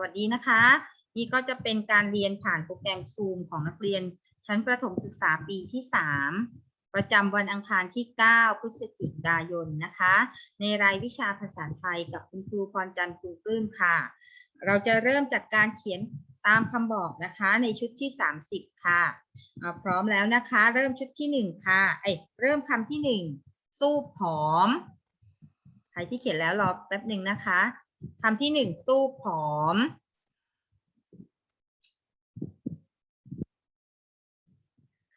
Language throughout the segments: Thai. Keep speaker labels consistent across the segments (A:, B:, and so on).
A: วัสดีนะคะ นี่ก็จะเป็นการเรียนผ่านโปรแกรม Zoom ของนักเรียน ชั้นประถมศึกษาปีที่ 3 ประจำวันอังคารที่ 9 พฤศจิกายนนะคะ ในรายวิชาภาษาไทยกับคุณครูพรจันทร์คุณปลื้มค่ะ เราจะเริ่มจากการเขียนตามคำบอกนะคะในชุดที่ 30 ค่ะเอาพร้อมแล้วนะคะ เริ่มชุดที่ 1 ค่ะเอ้ยเริ่มคำที่ 1 สู้ผอม ใครที่เขียนแล้วรอแป๊บหนึ่งนะคะ คำที่หนึ่งสู้ผอม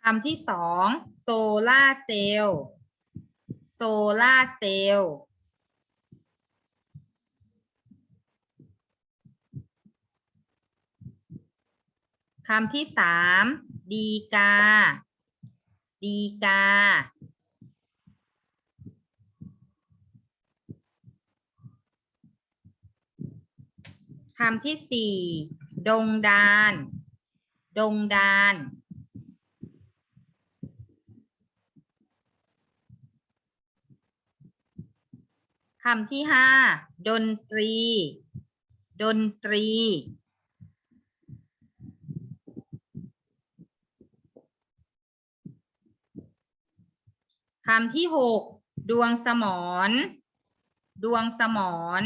A: คำที่สองโซล่าเซลล์โซล่าเซลล์คำที่สามดีกา ดีกา คำที่สี่ดงดาน ดงดาน คำที่ห้าดนตรี ดนตรี คำที่หกดวงสมรดวงสมร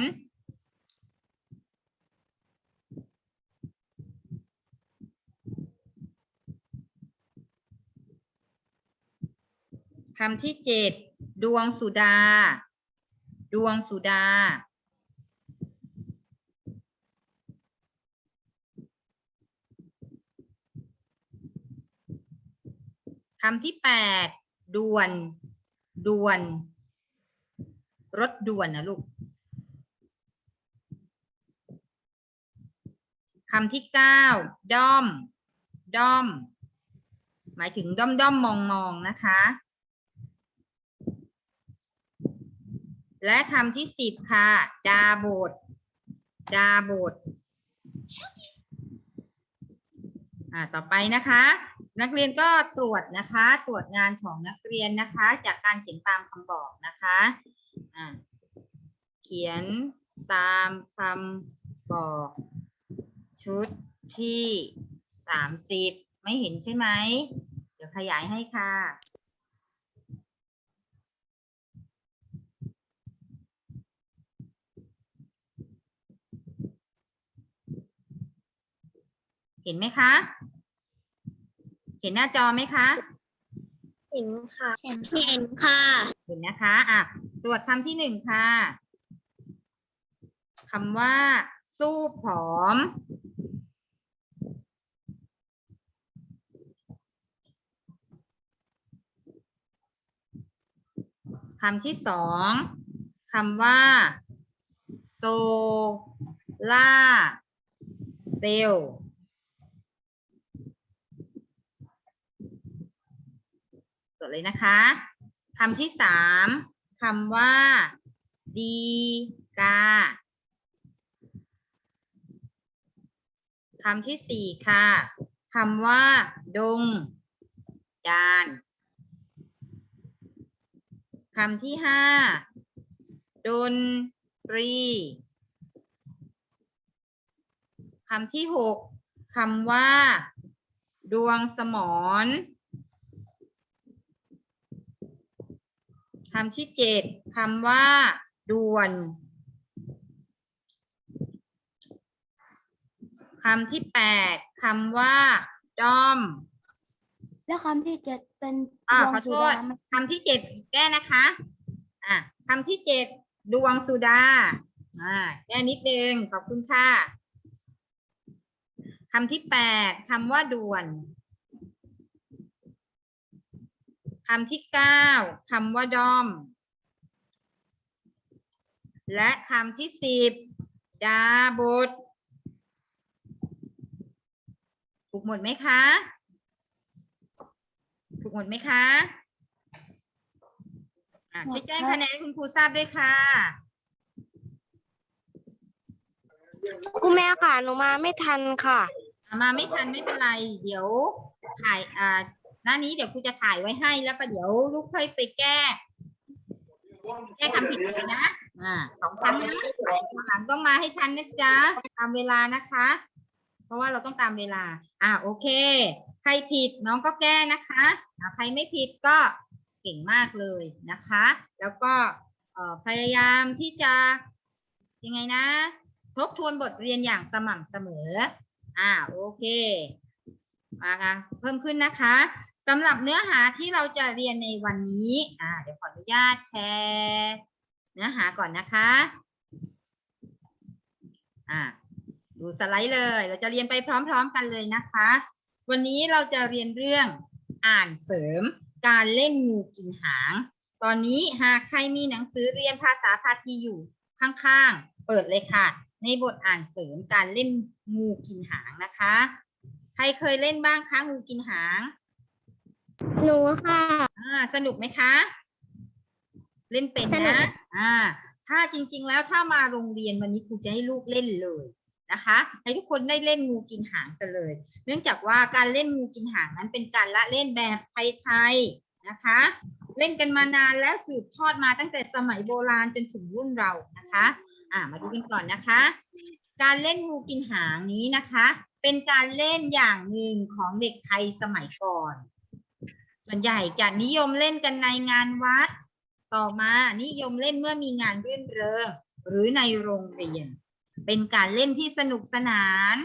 A: คำที่เจ็ดดวงสุดา ดวงสุดา คำที่แปดด่วน ด่วน รถด่วนนะลูก คำที่เก้าด้อม ด้อม หมายถึงด้อมด้อมมองมองนะคะ และคำที่สิบค่ะ ดาบดดาบดอ่า ต่อไปนะคะ นักเรียนก็ตรวจนะคะ ตรวจงานของนักเรียนนะคะ จากการเขียนตามคำบอกนะคะ อ่า เขียนตามคำบอก ชุดที่สามสิบไม่เห็นใช่ไหม เดี๋ยวขยายให้ค่ะ เห็นไหมคะ เห็นหน้าจอไหมคะ
B: เห็นค่ะเห็นเห็นค่ะ
A: เห็นนะคะ อะ ตรวจคำที่หนึ่งค่ะคำว่า สู้ผอม คำที่สองคำว่า โซล่า เซลล์ ดเลยนะคะคำที่สามคำว่า ดีกาคำที่สี่ค่ะคำว่า ดงดานคำที่ห้าดนตรีคำที่หกคำว่า ดวงสมร คำที่เจ็ดคำว่า ด่วนคำที่แปดคำว่า ด้อม
B: แล้วคำที่เจ็ดเป็น
A: อ่า
B: ดวง
A: ขอโท
B: สุ
A: ษ
B: ดาไหม
A: คำที่เจ็ดแก้นะคะ อ่าคำที่เจ็ดดวงสุดา อ่าแก้นิดนึง ขอบคุณค่ะคำที่แปดคำว่าด่วน คำที่เก้าคำว่าด้อม และคำที่สิบดาบทถูกหมดไหมคะ ถูกหมดไหมคะอะช่วยแจ้งคะแนนให้คุณครูทราบด้วยค่ะ
B: คุณแม่ค่ะ หนูมาไม่ทันค่ะ
A: อะมาไม่ทันไม่เป็นไร เดี๋ยวถ่ายอ่า หน้านี้เดี๋ยวครูจะถ่ายไว้ให้แล้วประเดี๋ยวลูกค่อยไปแก้ แก้คำผิดเลยนะ อ่าสองครั้งนะหลังต้องมาให้ทันนะจ๊ะตามเวลานะคะ เพราะว่าเราต้องตามเวลา อ่าโอเค ใครผิดน้องก็แก้นะคะอ่าใครไม่ผิดก็เก่งมากเลยนะคะ แล้วก็พยายามที่จะยังไงนะ ทบทวนบทเรียนอย่างสม่ำเสมอ อ่าโอเค มาค่ะเพิ่มขึ้นนะคะ สำหรับเนื้อหาที่เราจะเรียนในวันนี้อ่าเดี๋ยวขออนุญาตแชร์เนื้อหาก่อนนะคะอ่าดูสไลด์เลย เราจะเรียนไปพร้อม ๆ กันเลยนะคะ วันนี้เราจะเรียนเรื่องอ่านเสริม การเล่นงูกินหาง ตอนนี้หากใครมีหนังสือเรียนภาษาพาทีอยู่ข้างๆ เปิดเลยค่ะ ในบทอ่านเสริมการเล่นงูกินหางนะคะ ใครเคยเล่นบ้างคะงูกินหาง
B: หนูค่ะ
A: อ่าสนุกไหมคะ เล่นเป็น
B: สนุก
A: นะอ่า ถ้าจริง ๆ แล้วถ้ามาโรงเรียนวันนี้ครูจะให้ลูกเล่นเลยนะคะ ให้ทุกคนได้เล่นงูกินหางกันเลย เนื่องจากว่าการเล่นงูกินหางนั้นเป็นการละเล่นแบบไทยๆนะคะ เล่นกันมานานแล้วสืบทอดมาตั้งแต่สมัยโบราณจนถึงรุ่นเรานะคะ อ่ามาดูกันก่อนนะคะ การเล่นงูกินหางนี้นะคะ เป็นการเล่นอย่างหนึ่งของเด็กไทยสมัยก่อน ส่วนใหญ่จะนิยมเล่นกันในงานวัด ต่อมานิยมเล่นเมื่อมีงานรื่นเริงหรือในโรงเรียน เป็นการเล่นที่สนุกสนาน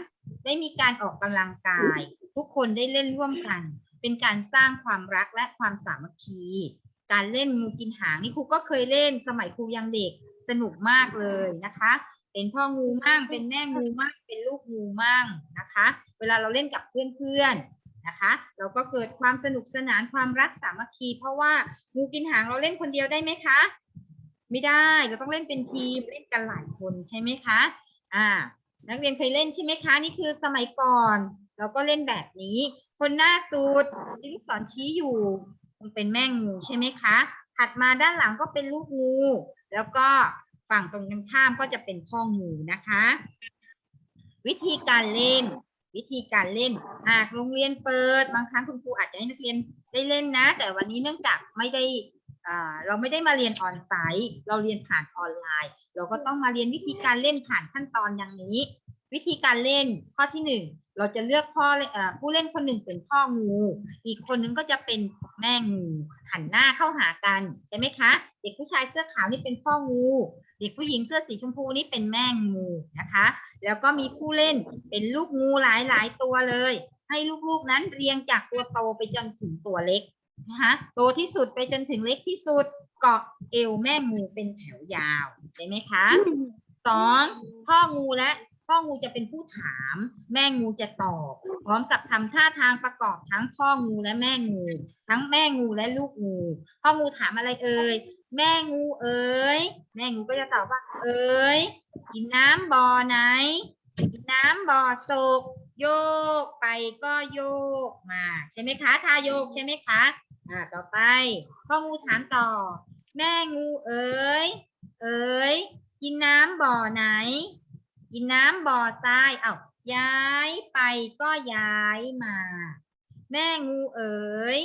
A: ได้มีการออกกำลังกาย ทุกคนได้เล่นร่วมกัน เป็นการสร้างความรักและความสามัคคี การเล่นงูกินหางนี่ครูก็เคยเล่นสมัยครูยังเด็กสนุกมากเลยนะคะ เป็นพ่องูมั่งเป็นแม่งูมั่งเป็นลูกงูมั่งนะคะ เวลาเราเล่นกับเพื่อนๆ นะคะเราก็เกิดความสนุกสนานความรักสามัคคี เพราะว่างูกินหางเราเล่นคนเดียวได้ไหมคะ ไม่ได้เราต้องเล่นเป็นทีมเล่นกันหลายคนใช่ไหมคะอ่านักเรียนเคยเล่นใช่ไหมคะ นี่คือสมัยก่อน เราก็เล่นแบบนี้ คนหน้าสุดที่ลูกศรชี้อยู่มันเป็นแม่งูใช่ไหมคะ ถัดมาด้านหลังก็เป็นลูกงู แล้วก็ฝั่งตรงกันข้ามก็จะเป็นพ่องูนะคะ วิธีการเล่น วิธีการเล่น หากโรงเรียนเปิด บางครั้งคุณครูอาจจะให้นักเรียนได้เล่นนะ แต่วันนี้เนื่องจากไม่ได้เราไม่ได้มาเรียนออนไซต์เราเรียนผ่านออนไลน์ เราก็ต้องมาเรียนวิธีการเล่นผ่านขั้นตอนอย่างนี้ วิธีการเล่นข้อที่หนึ่งเราจะเลือกพ่อเล่นเอ่อผู้เล่นคนหนึ่งเป็นพ่องู อีกคนนึงก็จะเป็นแม่งูหันหน้าเข้าหากันใช่ไหมคะ เด็กผู้ชายเสื้อขาวนี่เป็นพ่องู เด็กผู้หญิงเสื้อสีชมพูนี่เป็นแม่งูนะคะ แล้วก็มีผู้เล่นเป็นลูกงูหลายหลายๆตัวเลย ให้ลูกๆนั้นเรียงจากตัวโตไปจนถึงตัวเล็กนะคะโตที่สุดไปจนถึงเล็กที่สุดเกาะเอวแม่งูเป็นแถวยาวใช่ไหมคะสองพ่องูและพ่องูจะเป็นผู้ถาม แม่งูจะตอบ พร้อมกับทำท่าทางประกอบทั้งพ่องูและแม่งู ทั้งแม่งูและลูกงู พ่องูถามอะไรเอ่ย แม่งูเอ๋ย แม่งูก็จะตอบว่า เอ๋ย กินน้ำบ่อไหน กินน้ำบ่อโศก โยกไปก็โยกมา ใช่ไหมคะทาโยกใช่ไหมคะอ่าต่อไปพ่องูถามต่อ แม่งูเอ๋ย เอ๋ย กินน้ำบ่อไหน กินน้ำบ่อทรายเอ้าย้ายไปก็ย้ายมา แม่งูเอ๋ย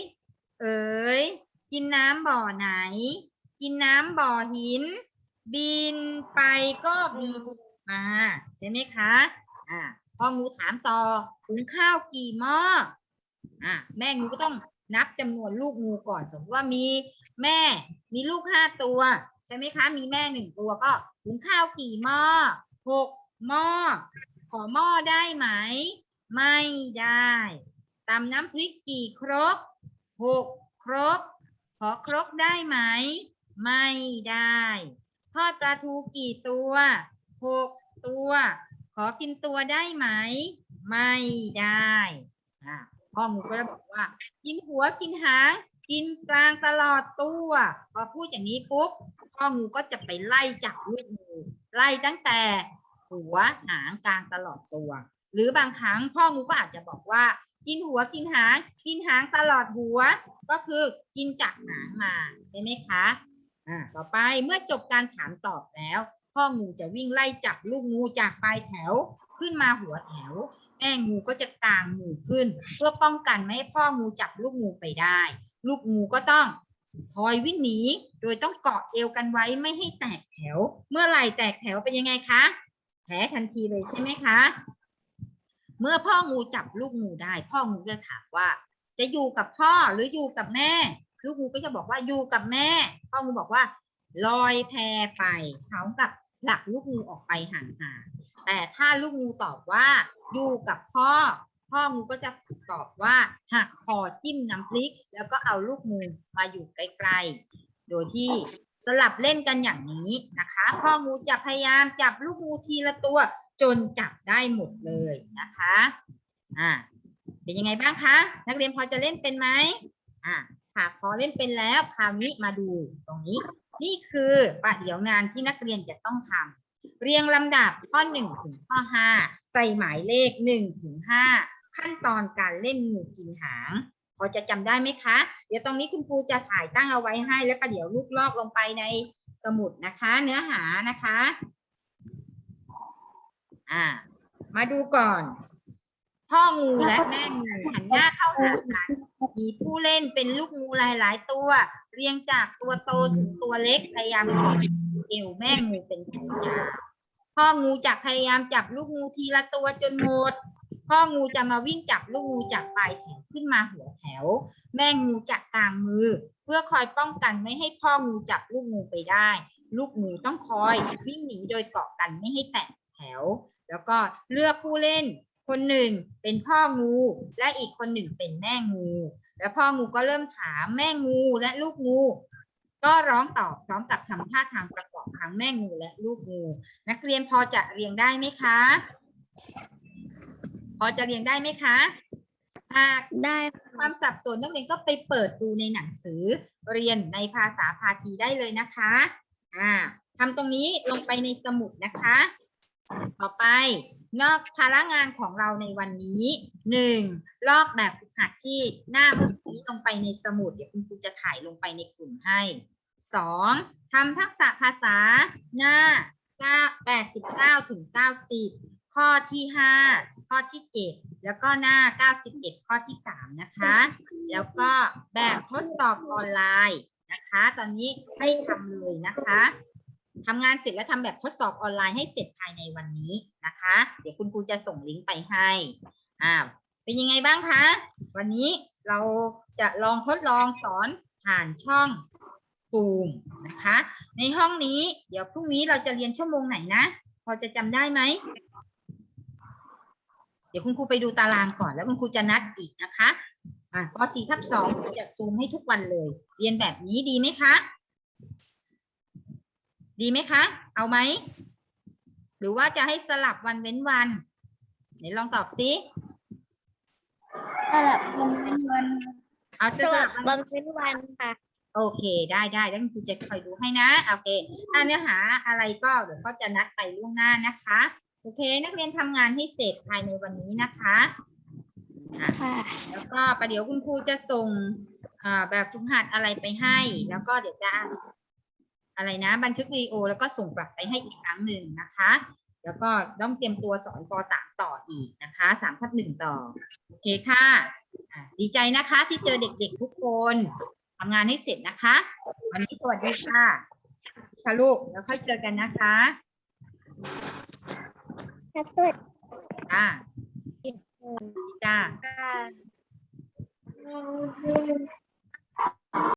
A: เอ๋ย กินน้ำบ่อไหน กินน้ำบ่อหิน บินไปก็บินมาใช่ไหมคะอ่าพ่องูถามต่อหุงข้าวกี่หม้ออะแม่งูก็ต้องนับจำนวนลูกงูก่อนสมมติว่ามีแม่มีลูกห้าตัวใช่ไหมคะ มีแม่หนึ่งตัวก็หุงข้าวกี่หม้อหกหม้อขอหม้อได้ไหม ไม่ได้ตำน้ำพริกกี่ครกหกครก ขอครกได้ไหม ไม่ได้ ทอดปลาทูกี่ตัวหกตัว ขอกินตัวได้ไหม ไม่ได้อะพ่องูก็จะบอกว่า กินหัวกินหางกินกลางตลอดตัวพอพูดอย่างนี้ปุ๊บพ่องูก็จะไปไล่จับลูกงูไล่ตั้งแต่หัวหางกลางตลอดตัว หรือบางครั้งพ่องูก็อาจจะบอกว่า กินหัวกินหาง กินหางตลอดหัว ก็คือกินจากหางมาใช่ไหมคะ อ่าต่อไปเมื่อจบการถามตอบแล้ว พ่องูจะวิ่งไล่จับลูกงูจากปลายแถวขึ้นมาหัวแถว แม่งูก็จะกางมือขึ้น เพื่อป้องกันไม่ให้พ่องูจับลูกงูไปได้ ลูกงูก็ต้องคอยวิ่งหนี โดยต้องเกาะเอวกันไว้ไม่ให้แตกแถว เมื่อไหร่แตกแถวเป็นยังไงคะแพ้ทันทีเลยใช่ไหมคะ เมื่อพ่องูจับลูกงูได้ พ่องูจะถามว่า จะอยู่กับพ่อหรืออยู่กับแม่ ลูกงูก็จะบอกว่าอยู่กับแม่พ่องูบอกว่า ลอยแพไปเขากับหลักลูกงูออกไปห่างๆแต่ถ้าลูกงูตอบว่าอยู่กับพ่อ พ่องูก็จะตอบว่าหักคอจิ้มน้ำพริก แล้วก็เอาลูกงูมาอยู่ไกลๆ โดยที่สลับเล่นกันอย่างนี้นะคะ พ่องูจะพยายามจับลูกงูทีละตัว จนจับได้หมดเลยนะคะอ่าเป็นยังไงบ้างคะ นักเรียนพอจะเล่นเป็นไหมอ่า ค่ะพอเล่นเป็นแล้วคราวนี้มาดูตรงนี้ นี่คือปฏิเดี๋ยวงานที่นักเรียนจะต้องทำเรียงลำดับข้อหนึ่งถึงข้อห้าใส่หมายเลขหนึ่งถึงห้าขั้นตอนการเล่นงูกินหาง พอจะจำได้ไหมคะ เดี๋ยวตรงนี้คุณครูจะถ่ายตั้งเอาไว้ให้ แล้วประเดี๋ยวลูกลอกลงไปในสมุดนะคะ เนื้อหานะคะ อ่า มาดูก่อน พ่องูและแม่งูหันหน้าเข้าหากันมีผู้เล่นเป็นลูกงูหลายๆตัว เรียงจากตัวโตถึงตัวเล็กพยายามเกาะเอวแม่งูเป็นแถวยาวพ่องูจะพยายามจับลูกงูทีละตัวจนหมด พ่องูจะมาวิ่งจับลูกงูจากปลายแถวขึ้นมาหัวแถว แม่งูจะกลางมือ เพื่อคอยป้องกันไม่ให้พ่องูจับลูกงูไปได้ ลูกงูต้องคอยวิ่งหนีโดยเกาะกันไม่ให้แตกแถว แล้วก็เลือกผู้เล่น คนหนึ่งเป็นพ่องู และอีกคนหนึ่งเป็นแม่งู แล้วพ่องูก็เริ่มถามแม่งูและลูกงู ก็ร้องตอบพร้อมกับทำท่าทางประกอบทั้งแม่งูและลูกงู นักเรียนพอจะเรียงได้ไหมคะ พอจะเรียงได้ไหมคะหาก
B: ได้
A: ความสับสนนักเรียนก็ไปเปิดดูในหนังสือเรียนในภาษาพาทีได้เลยนะคะ อ่าทำตรงนี้ลงไปในสมุดนะคะ ต่อไป นอกภาระงานของเราในวันนี้หนึ่งลอกแบบฝึกหัดที่หน้าเมื่อกี้ลงไปในสมุด เดี๋ยวคุณครูจะถ่ายลงไปในกลุ่มให้สองทำทักษะภาษาหน้า 9 89 ถึง 90 ข้อที่ห้าข้อที่เจ็ดแล้วก็หน้า 91 ข้อที่สามนะคะ แล้วก็แบบทดสอบออนไลน์นะคะ ตอนนี้ให้ทำเลยนะคะ ทำงานเสร็จแล้วทำแบบทดสอบออนไลน์ให้เสร็จภายในวันนี้นะคะ เดี๋ยวคุณครูจะส่งลิงก์ไปให้อ่าเป็นยังไงบ้างคะ วันนี้เราจะลองทดลองสอนผ่านช่องซูมนะคะ ในห้องนี้เดี๋ยวพรุ่งนี้เราจะเรียนชั่วโมงไหนนะ พอจะจำได้ไหม เดี๋ยวคุณครูไปดูตารางก่อนแล้วคุณครูจะนัดอีกนะคะอ่าป .4 ทับ2จะซูมให้ทุกวันเลย เรียนแบบนี้ดีไหมคะ ดีไหมคะ เอาไหม หรือว่าจะให้สลับวันเว้นวันไหนลองตอบสิ
B: สลับวันเป็นวัน
A: เอาจะ
B: ส
A: ส
B: ลั
A: ลั
B: บบ
A: วัน
B: วันเป็นวันค่ะ
A: โอเค ได้ได้แล้วคุณครูจะคอยดูให้นะโอเคถ้าเนื้อหาอะไรก็เดี๋ยวก็จะนัดไปล่วงหน้านะคะ โอเค นักเรียนทำงานให้เสร็จภายในวันนี้นะคะอะ
B: ค่ะ
A: แล้วก็ประเดี๋ยวคุณครูจะส่งอ่าแบบฝึกหัดอะไรไปให้ แล้วก็เดี๋ยวจะ อะไรนะ บันทึกวิดีโอแล้วก็ส่งกลับไปให้อีกครั้งหนึ่งนะคะ แล้วก็ต้องเตรียมตัวสอนป .3 ต่ออีกนะคะ3ทับหนึ่งต่อ โอเคค่ะอะดีใจนะคะที่เจอเด็กๆทุกคนทำงานให้เสร็จนะคะ วันนี้สวัสดีค่ะค่ะลูกแล้วค่อยเจอกันนะคะ
B: สวัส
A: จ้า
B: ดี
A: จ้า
B: ค่ะ